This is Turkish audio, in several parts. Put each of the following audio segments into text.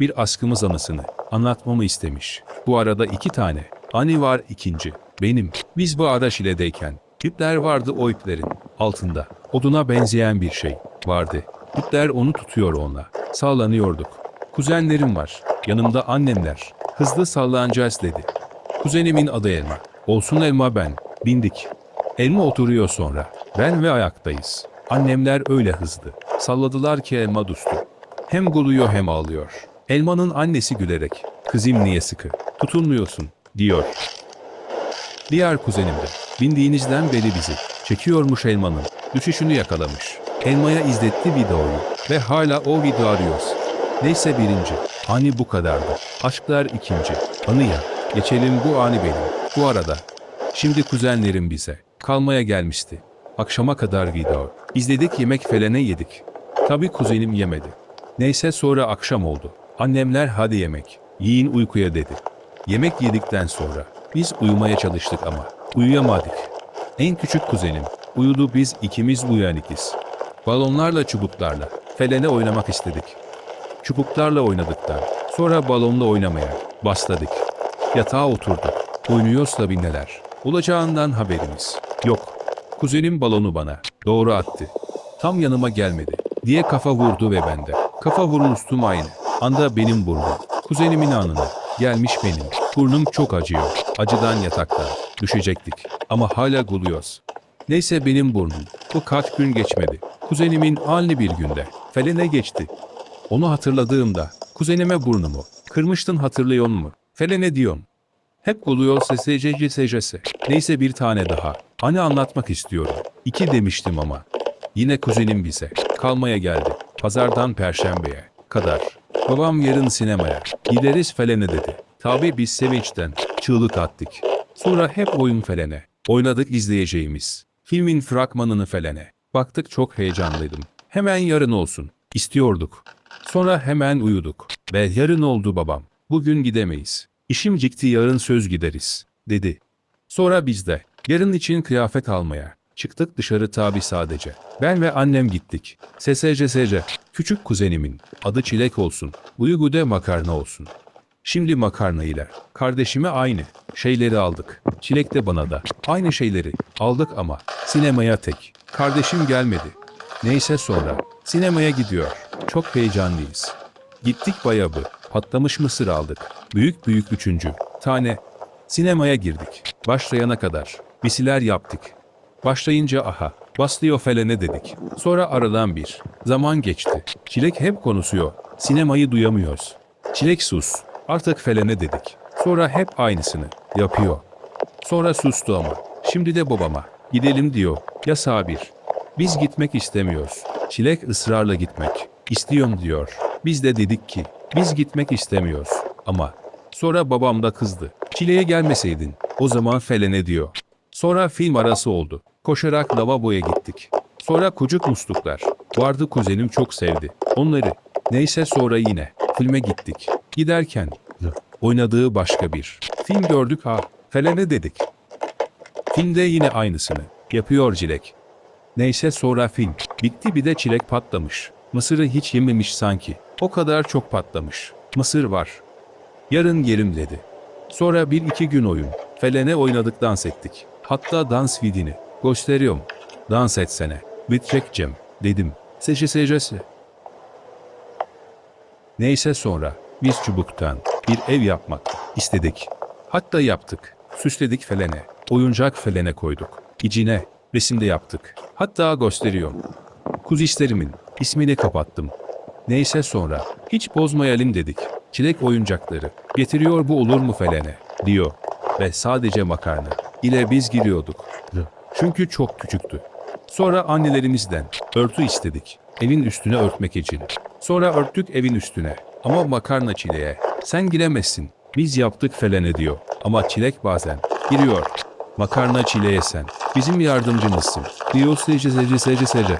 Bir askımız anısını anlatmamı istemiş. Bu arada iki tane. Ani var ikinci. Benim. Biz bu ara Şile'deyken. İpler vardı o iplerin altında. Oduna benzeyen bir şey vardı. İpler onu tutuyor onunla. Sallanıyorduk. Kuzenlerim var. Yanımda annemler. Hızlı sallanacağız dedi. Kuzenimin adı Elma. Olsun Elma ben. Bindik. Elma oturuyor sonra. Ben ve ayaktayız. Annemler öyle hızlı. Salladılar ki elma dustu. Hem guluyor hem ağlıyor. Elmanın annesi gülerek, kızım niye sıkı, tutunmuyorsun, diyor. Diğer kuzenim de, bindiğinizden beri bizi, çekiyormuş elmanın, düşüşünü yakalamış. Elmaya izletti videoyu ve hala o video arıyoruz. Neyse birinci, ani bu kadardı. Aşklar ikinci, anı ya, geçelim bu ani benim. Bu arada, şimdi kuzenlerim bize, kalmaya gelmişti. Akşama kadar video, izledik yemek felene yedik. Tabi kuzenim yemedi. Neyse sonra akşam oldu. Annemler hadi yemek, yiyin uykuya dedi. Yemek yedikten sonra biz uyumaya çalıştık ama uyuyamadık. En küçük kuzenim uyudu biz ikimiz uyanıkız. Balonlarla çubuklarla felene oynamak istedik. Çubuklarla oynadıktan sonra balonla oynamaya başladık. Yatağa oturduk. Oynuyoruz tabi neler. Olacağından haberimiz yok. Kuzenim balonu bana doğru attı. Tam yanıma gelmedi diye kafa vurdu ve bende. Kafa vurun üstüm aynı. Anda benim burnum. Kuzenimin anına gelmiş benim. Burnum çok acıyor. Acıdan yatakta düşecektik. Ama hala guluyoruz. Neyse benim burnum. Bu kaç gün geçmedi. Kuzenimin aynı bir günde. Felene geçti. Onu hatırladığımda kuzenime burnumu kırmıştın hatırlıyor mu? Felene diyorum. Hep buluyor SSCC SCS. Neyse bir tane daha. Hani anlatmak istiyorum. İki demiştim ama. Yine kuzenim bize. Kalmaya geldi. Pazardan perşembeye kadar. Babam yarın sinemaya. Gideriz felene dedi. Tabi biz sevinçten çığlık attık. Sonra hep oyun felene. Oynadık izleyeceğimiz. Filmin fragmanını felene. Baktık çok heyecanlıydım. Hemen yarın olsun. istiyorduk. Sonra hemen uyuduk. Ve yarın oldu babam. Bugün gidemeyiz. İşim cikti yarın söz gideriz, dedi. Sonra biz de yarın için kıyafet almaya çıktık dışarı tabi sadece. Ben ve annem gittik. SSCSC, küçük kuzenimin adı Çilek olsun, Uygude makarna olsun. Şimdi makarna ile kardeşime aynı şeyleri aldık. Çilek de bana da aynı şeyleri aldık ama sinemaya tek. Kardeşim gelmedi. Neyse sonra sinemaya gidiyor. Çok heyecanlıyız. Gittik bayabı. Patlamış mısır aldık. Büyük büyük üçüncü. Tane. Sinemaya girdik. Başlayana kadar. Bir şeyler yaptık. Başlayınca aha. Baslıyor felene dedik. Sonra aradan bir. Zaman geçti. Çilek hep konuşuyor. Sinemayı duyamıyoruz. Çilek sus. Artık felene dedik. Sonra hep aynısını yapıyor. Sonra sustu ama. Şimdi de babama. Gidelim diyor. Ya sabir. Biz gitmek istemiyoruz. Çilek ısrarla gitmek. İstiyorum diyor. Biz de dedik ki biz gitmek istemiyoruz. Ama sonra babam da kızdı. Çileğe gelmeseydin o zaman felene diyor. Sonra film arası oldu. Koşarak lavaboya gittik. Sonra kucuk musluklar. Vardı kuzenim çok sevdi. Onları. Neyse sonra yine filme gittik. Giderken oynadığı başka bir film gördük ha. Felene dedik. Filmde yine aynısını yapıyor Çilek. Neyse sonra film bitti bir de çilek patlamış. Mısırı hiç yememiş sanki. O kadar çok patlamış. Mısır var. Yarın yerim dedi. Sonra bir iki gün oyun. Felene oynadık dans ettik. Hatta dans vidini. Gösteriyorum. Dans etsene. Bitecek Cem. Dedim. Seçe secesi. Neyse sonra biz çubuktan bir ev yapmak istedik. Hatta yaptık. Süsledik felene. Oyuncak felene koyduk. İçine resimde yaptık. Hatta gösteriyorum. Kuzişlerimin ismini kapattım. Neyse sonra hiç bozmayalım dedik. Çilek oyuncakları getiriyor bu olur mu felene diyor. Ve sadece makarna ile biz giriyorduk. Çünkü çok küçüktü. Sonra annelerimizden örtü istedik. Evin üstüne örtmek için. Sonra örttük evin üstüne. Ama makarna çileğe. Sen giremezsin. Biz yaptık felene diyor. Ama çilek bazen giriyor. Makarna çileğe sen. Bizim yardımcımızsın. Diyor sece sece sece sece.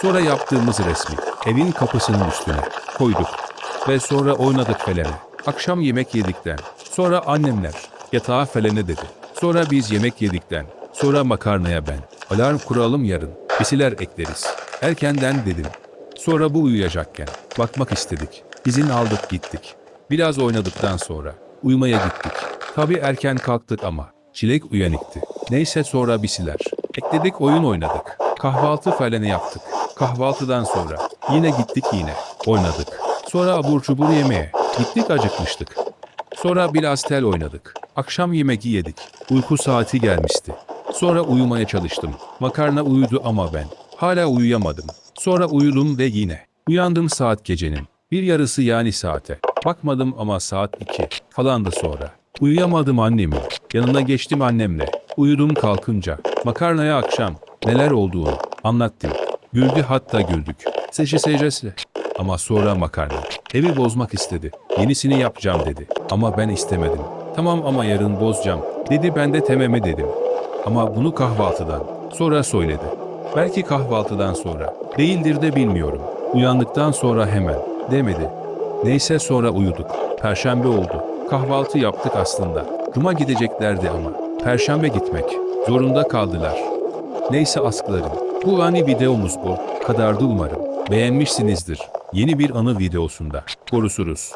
Sonra yaptığımız resmi evin kapısının üstüne koyduk. Ve sonra oynadık felene. Akşam yemek yedikten. Sonra annemler yatağa felene dedi. Sonra biz yemek yedikten. Sonra makarnaya ben. Alarm kuralım yarın. Bir şeyler ekleriz. Erkenden dedim. Sonra bu uyuyacakken bakmak istedik. İzin aldık gittik. Biraz oynadıktan sonra uyumaya gittik. Tabii erken kalktık ama Çilek uyanıktı. Neyse sonra bir siler. Ekledik oyun oynadık. Kahvaltı falan yaptık. Kahvaltıdan sonra yine gittik yine oynadık. Sonra abur cubur yemeğe gittik acıkmıştık. Sonra biraz tel oynadık. Akşam yemek yedik. Uyku saati gelmişti. Sonra uyumaya çalıştım. Makarna uyudu ama ben hala uyuyamadım. Sonra uyudum ve yine uyandım saat gecenin. Bir yarısı yani saate. Bakmadım ama saat 2 falandı sonra. Uyuyamadım annemin. Yanına geçtim annemle. Uyudum kalkınca. Makarnaya akşam neler olduğunu anlattım. Güldü hatta güldük. Seçi secesi. Ama sonra makarna. Evi bozmak istedi. Yenisini yapacağım dedi. Ama ben istemedim. Tamam ama yarın bozacağım. Dedi ben de tememe dedim. Ama bunu kahvaltıdan sonra söyledi. Belki kahvaltıdan sonra. Değildir de bilmiyorum. Uyandıktan sonra hemen. Demedi. Neyse sonra uyuduk. Perşembe oldu. Kahvaltı yaptık aslında. Cuma gideceklerdi ama. Perşembe gitmek. Zorunda kaldılar. Neyse asklarım. Bu ani videomuz bu. Kadardı umarım. Beğenmişsinizdir. Yeni bir anı videosunda. Görüşürüz.